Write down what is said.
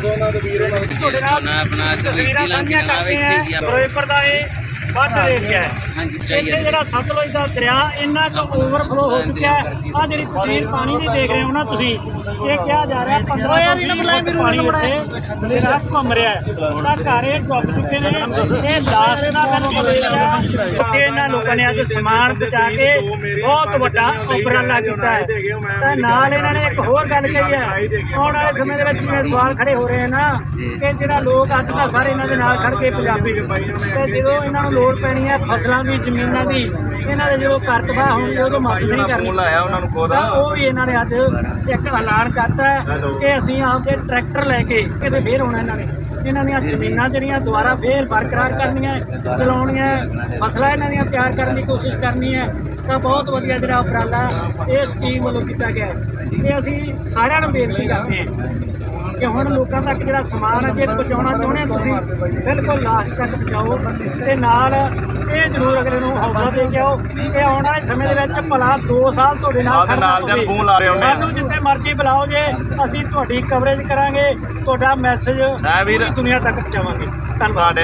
ਤੁਹਾਡੇ ਨਾਲ ਆਪਣਾ ਤਸਵੀਰਾਂ ਸਾਂਝੀਆਂ ਕਰਦੇ ਆ ਫਿਰੋਜ਼ਪੁਰ ਦਾ ਇਹ ਵੱਡ ਏਰੀਆ ਹੈ। ਹਾਂਜੀ ਇੱਥੇ ਜਿਹੜਾ ਸਤਲੁਜ ਦਾ ਦਰਿਆ ਇੰਨਾ ਕੁ ਓਵਰਫਲੋ ਹੋ ਚੁੱਕਿਆ ਹੈ। ਆ ਜਿਹੜੀ ਤਸਵੀਰ ਪਾਣੀ ਦੀ ਦੇਖ ਰਹੇ ਹੋ ਨਾ ਤੁਸੀਂ ਇਹ ਕਿਹਾ ਜਾ ਰਿਹਾ 15 ਤੋਂ 20 ਫੁੱਟ ਪਾਣੀ ਇੱਥੇ ਜਿਹੜਾ ਘੁੰਮ ਰਿਹਾ ਹੈ। ਤਾਂ ਘਰ ਇਹ ਡੁੱਬ ਚੁੱਕੇ ਨੇ। ਇਹ ਲਾਸ਼ ਦਾ ਬਿਲਕੁਲ ਏਰੀਆ ਕਿ ਇਹਨਾਂ ਲੋਕਾਂ ਨੇ ਅੱਜ ਸਮਾਨ ਬਚਾ ਕੇ ਬਹੁਤ ਵੱਡਾ ਉਪਰਾਲਾ ਕੀਤਾ ਹੈ। ਤਾਂ ਨਾਲ ਇਹਨਾਂ ਨੇ ਇੱਕ ਹੋਰ ਗੱਲ ਕਹੀ ਹੈ। ਆਉਣ ਵਾਲੇ ਸਮੇਂ ਦੇ ਵਿੱਚ ਜਿਵੇਂ ਸਵਾਲ ਖੜੇ ਹੋ ਰਹੇ ਹਨ ਨਾ ਕਿ ਜਿਹੜਾ ਲੋਕ ਅੱਜ ਤਾਂ ਸਾਰੇ ਇਹਨਾਂ ਦੇ ਨਾਲ ਖੜ ਕੇ ਪੰਜਾਬੀ ਤੇ ਜਦੋਂ ਇਹਨਾਂ ਨੂੰ ਲੋੜ ਪੈਣੀ ਹੈ ਫਸਲਾਂ ਦੀ ਜ਼ਮੀਨਾਂ ਦੀ ਇਹਨਾਂ ਦੇ ਜਦੋਂ ਘਰ ਤਬਾਹ ਹੋਣਗੇ ਉਦੋਂ ਮਦਦ ਨਹੀਂ ਕਰਨੀ। ਲਾਇਆ ਉਹਨਾਂ ਨੂੰ ਖੁਦ। ਉਹ ਵੀ ਇਹਨਾਂ ਨੇ ਅੱਜ ਇੱਕ ਐਲਾਨ ਕਰਤਾ ਕਿ ਅਸੀਂ ਆਪਦੇ ਟਰੈਕਟਰ ਲੈ ਕੇ ਕਿਤੇ ਫੇਰ ਹੋਣਾ ਇਹਨਾਂ ਨੇ। ਇਹਨਾਂ ਦੀਆਂ ਜ਼ਮੀਨਾਂ ਜਿਹੜੀਆਂ ਦੁਬਾਰਾ ਫੇਰ ਬਰਕਰਾਰ ਕਰਨੀਆਂ ਚਲਾਉਣੀਆਂ ਫਸਲਾਂ ਇਹਨਾਂ ਦੀਆਂ ਤਿਆਰ ਕਰਨ ਦੀ ਕੋਸ਼ਿਸ਼ ਕਰਨੀ ਹੈ ਤਾਂ ਬਹੁਤ ਵਧੀਆ ਜਿਹੜਾ ਉਪਰਾਲਾ ਇਹ ਸਕੀਮ ਵੱਲੋਂ ਕੀਤਾ ਗਿਆ ਇਹ ਅਸੀਂ ਸਾਰਿਆਂ ਨੂੰ ਬੇਨਤੀ ਕਰਦੇ ਹਾਂ ਕਿ ਹੁਣ ਲੋਕਾਂ ਤੱਕ ਜਿਹੜਾ ਸਮਾਨ ਹੈ ਜੇ ਪਹੁੰਚਾਉਣਾ ਚਾਹੁੰਦੇ ਹੋ ਤੁਸੀਂ ਬਿਲਕੁਲ ਲਾਸਟ ਤੱਕ ਪਹੁੰਚਾਓ ਤੇ ਨਾਲ ਇਹ ਜ਼ਰੂਰ ਅਗਲੇ ਨੂੰ ਹੌਸਲਾ ਦੇ ਕੇ ਆਓ ਕਿ ਆਉਣ ਵਾਲੇ ਸਮੇਂ ਦੇ ਵਿੱਚ ਭਲਾ 2 ਸਾਲ ਤੁਹਾਡੇ ਨਾਲ ਖੜਨਾ ਆ। ਸਾਨੂੰ ਜਿੱਥੇ ਮਰਜ਼ੀ ਬੁਲਾਓ ਜੇ ਅਸੀਂ ਤੁਹਾਡੀ ਕਵਰੇਜ ਕਰਾਂਗੇ ਤੁਹਾਡਾ ਮੈਸੇਜ। ਦੁਨੀਆ ਤੱਕ ਪਹੁੰਚਾਵਾਂਗੇ ਧੰਨਵਾਦ